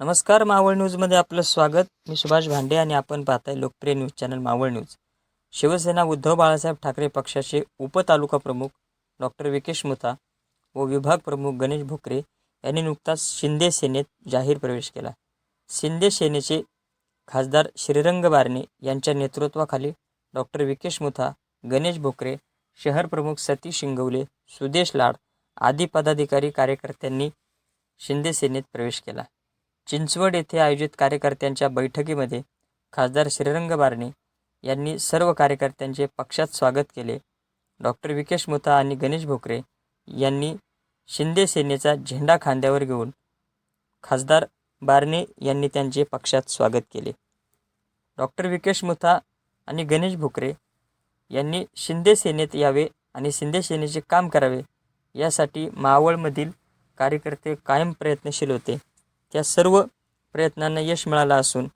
नमस्कार मावळ न्यूजमध्ये आपलं स्वागत. मी सुभाष भांडे आणि आपण पाहताय लोकप्रिय news channel Maval news. Shivsena Uddhav Balasaheb Thackeray पक्षाचे उपतालुका प्रमुख डॉक्टर विकेश मुथा व विभाग प्रमुख गणेश भोकरे यांनी नुकताच शिंदे सेनेत जाहीर प्रवेश केला. शिंदे सेनेचे खासदार श्रीरंग बारणे यांच्या नेतृत्वाखाली डॉक्टर विकेश मुथा गणेश भोकरे शहर प्रमुख सतीश शिंगवले सुदेश लाड आदी पदाधिकारी कार्यकर्त्यांनी शिंदे सेनेत प्रवेश केला. चिंचवड येथे आयोजित कार्यकर्त्यांच्या बैठकीमध्ये खासदार श्रीरंग बारणे यांनी सर्व कार्यकर्त्यांचे पक्षात स्वागत केले. डॉक्टर विकेश मुथा आणि गणेश भोकरे यांनी शिंदे सेनेचा झेंडा खांद्यावर घेऊन खासदार बारणे यांनी त्यांचे पक्षात स्वागत केले. डॉक्टर विकेश मुथा आणि गणेश भोकरे यांनी शिंदे सेनेत यावे आणि शिंदे सेनेचे काम करावे यासाठी मावळमधील कार्यकर्ते कायम प्रयत्नशील होते. त्या सर्व प्रयत्नांना यश मिळालं असून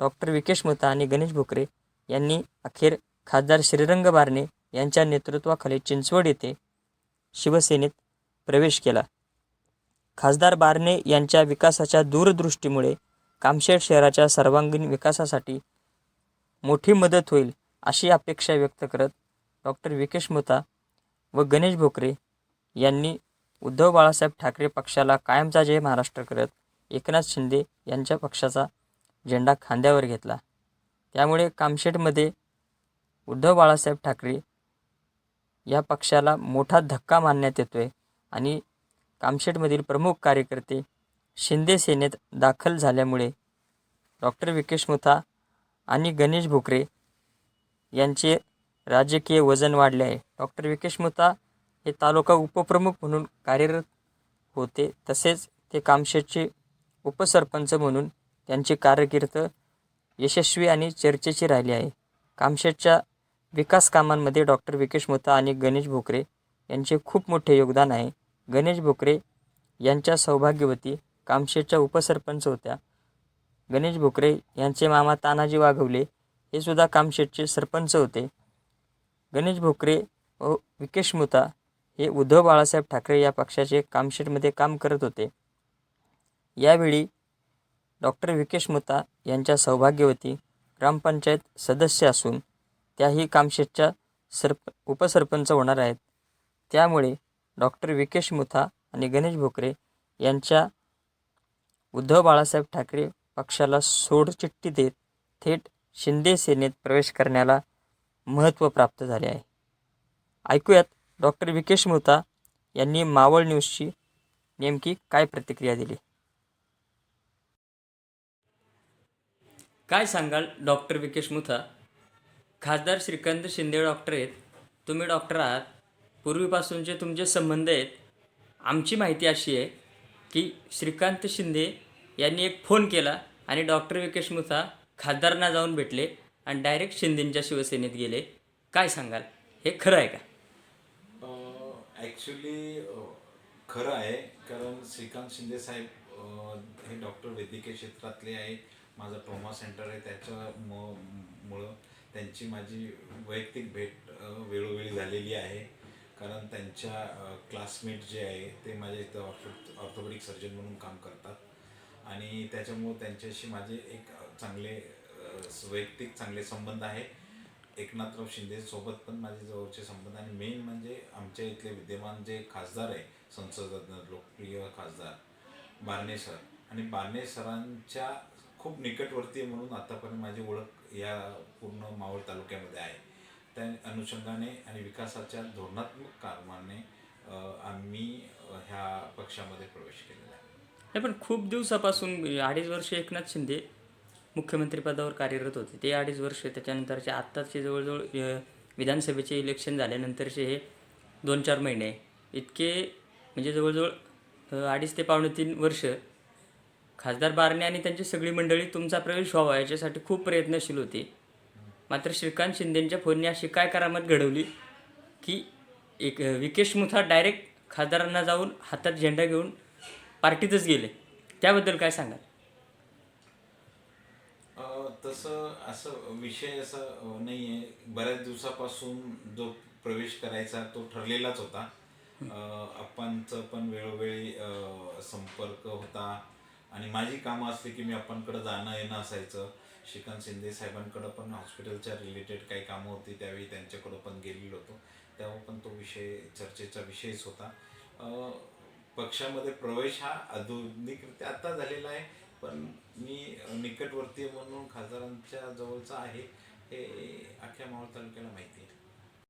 डॉक्टर विकेश मुता आणि गणेश भोकरे यांनी अखेर खासदार श्रीरंग बारणे यांच्या नेतृत्वाखाली चिंचवड येथे शिवसेनेत प्रवेश केला. खासदार बारणे यांच्या विकासाच्या दूरदृष्टीमुळे कामशेड शहराच्या सर्वांगीण विकासासाठी मोठी मदत होईल अशी अपेक्षा व्यक्त करत डॉक्टर विकेश मुता व गणेश भोकरे यांनी उद्धव बाळासाहेब ठाकरे पक्षाला कायमचा जय महाराष्ट्र करत एकनाथ शिंदे यांच्या पक्षाचा झेंडा खांद्यावर घेतला. त्यामुळे कामशेटमध्ये उद्धव बाळासाहेब ठाकरे या पक्षाला मोठा धक्का मानण्यात येतोय आणि कामशेटमधील प्रमुख कार्यकर्ते शिंदे सेनेत दाखल झाल्यामुळे डॉक्टर विकेश मुथा आणि गणेश भोकरे यांचे राजकीय वजन वाढले आहे. डॉक्टर विकेश मुथा हे तालुका उपप्रमुख म्हणून कार्यरत होते. तसेच ते कामशेटचे उपसरपंच म्हणून त्यांची कारकीर्द यशस्वी आणि चर्चेची राहिली आहे. कामशेतच्या विकास कामांमध्ये डॉक्टर विकेश मोता आणि गणेश भोकरे यांचे खूप मोठे योगदान आहे. गणेश भोकरे यांच्या सौभाग्यवती कामशेतच्या उपसरपंच होत्या. गणेश भोकरे यांचे मामा तानाजी वाघवले हे सुद्धा कामशेतचे सरपंच होते. गणेश भोकरे व विकेश मुता हे उद्धव बाळासाहेब ठाकरे या पक्षाचे कामशेटमध्ये काम करत होते. यावेळी डॉक्टर विकेश मुता यांच्या सौभाग्यवती ग्रामपंचायत सदस्य असून त्याही कामशेतच्या सरप उपसरपंच होणार आहेत. त्यामुळे डॉक्टर विकेश मुथा आणि गणेश भोकरे यांच्या उद्धव बाळासाहेब ठाकरे पक्षाला सोडचिठ्ठी देत थेट शिंदे सेनेत प्रवेश करण्याला महत्त्व प्राप्त झाले आहे. ऐकूयात डॉक्टर विकेश मुथा यांनी मावळ न्यूजची नेमकी काय प्रतिक्रिया दिली? काय सांगाल डॉक्टर विकेश मुथा? खासदार श्रीकांत शिंदे डॉक्टर आहेत. तुम्ही डॉक्टर आहात. पूर्वीपासूनचे तुमचे संबंध आहेत. आमची माहिती अशी आहे की श्रीकांत शिंदे यांनी एक फोन केला आणि डॉक्टर विकेश मुथा खासदारांना जाऊन भेटले आणि डायरेक्ट शिंदेंच्या शिवसेनेत गेले. काय सांगाल? हे खरं आहे का? ॲक्च्युली खरं आहे. कारण श्रीकांत शिंदे साहेब हे डॉक्टर वैद्यकीय क्षेत्रातले आहे माझं ट्रोमा सेंटर आहे त्याच्या म- मुळं त्यांची माझी वैयक्तिक भेट वेळोवेळी झालेली आहे. कारण त्यांच्या क्लासमेट जे आहे ते माझ्या इथं ऑर्थो ऑर्थोपेडिक सर्जन म्हणून काम करतात. आणि त्याच्यामुळं त्यांच्याशी माझे एक चांगले वैयक्तिक चांगले संबंध आहे. एकनाथराव शिंदेसोबत पण माझे जवळचे संबंध आणि मेन म्हणजे आमच्या इथले विद्यमान जे खासदार आहे संसद लोकप्रिय खासदार बारणे सर. आणि बारणे सरांच्या खूप निकटवर्ती आहे म्हणून आतापर्यंत माझी ओळख या पूर्ण मावळ तालुक्यामध्ये आहे. त्या अनुषंगाने आणि विकासाच्या धोरणात्मक कामाने आम्ही ह्या पक्षामध्ये प्रवेश केलेला आहे. नाही पण खूप दिवसापासून अडीच वर्ष एकनाथ शिंदे मुख्यमंत्री पदावर कार्यरत होते. ते अडीच वर्ष त्याच्यानंतरचे आत्ताचे जवळजवळ विधानसभेचे इलेक्शन झाल्यानंतरचे हे दोन चार महिने इतके म्हणजे जवळजवळ अडीच ते पावणे तीन वर्ष खासदार बारणे आणि त्यांची सगळी मंडळी तुमचा प्रवेश व्हावा याच्यासाठी खूप प्रयत्नशील होते. मात्र श्रीकांत शिंदेंच्या फोनने अशी काय करामत घडवली की एक विकेश मुथा डायरेक्ट खासदारांना जाऊन हातात झेंडा घेऊन पार्टीतच गेले. त्याबद्दल काय सांगाल? तसं असं विषय असं नाही आहे बऱ्याच दिवसापासून जो प्रवेश करायचा तो ठरलेलाच होता. अ, आप्पांचं पण वेळोवेळी संपर्क होता. आणि माझी कामं असली की मी आपणकडं जाणं येणं असायचं. श्रीकांत शिंदे साहेबांकडं पण हॉस्पिटलच्या रिलेटेड काही कामं होती त्यावेळी त्यांच्याकडं पण गेलेलो होतो. तेव्हा पण तो विषय चर्चेचा विषयच होता. पक्षामध्ये प्रवेश हा आधुनिकरित्या आता झालेला आहे पण मी निकटवर्तीय म्हणून खासदारांच्या जवळचा आहे हे अख्ख्या मावळ तालुक्याला माहिती आहे.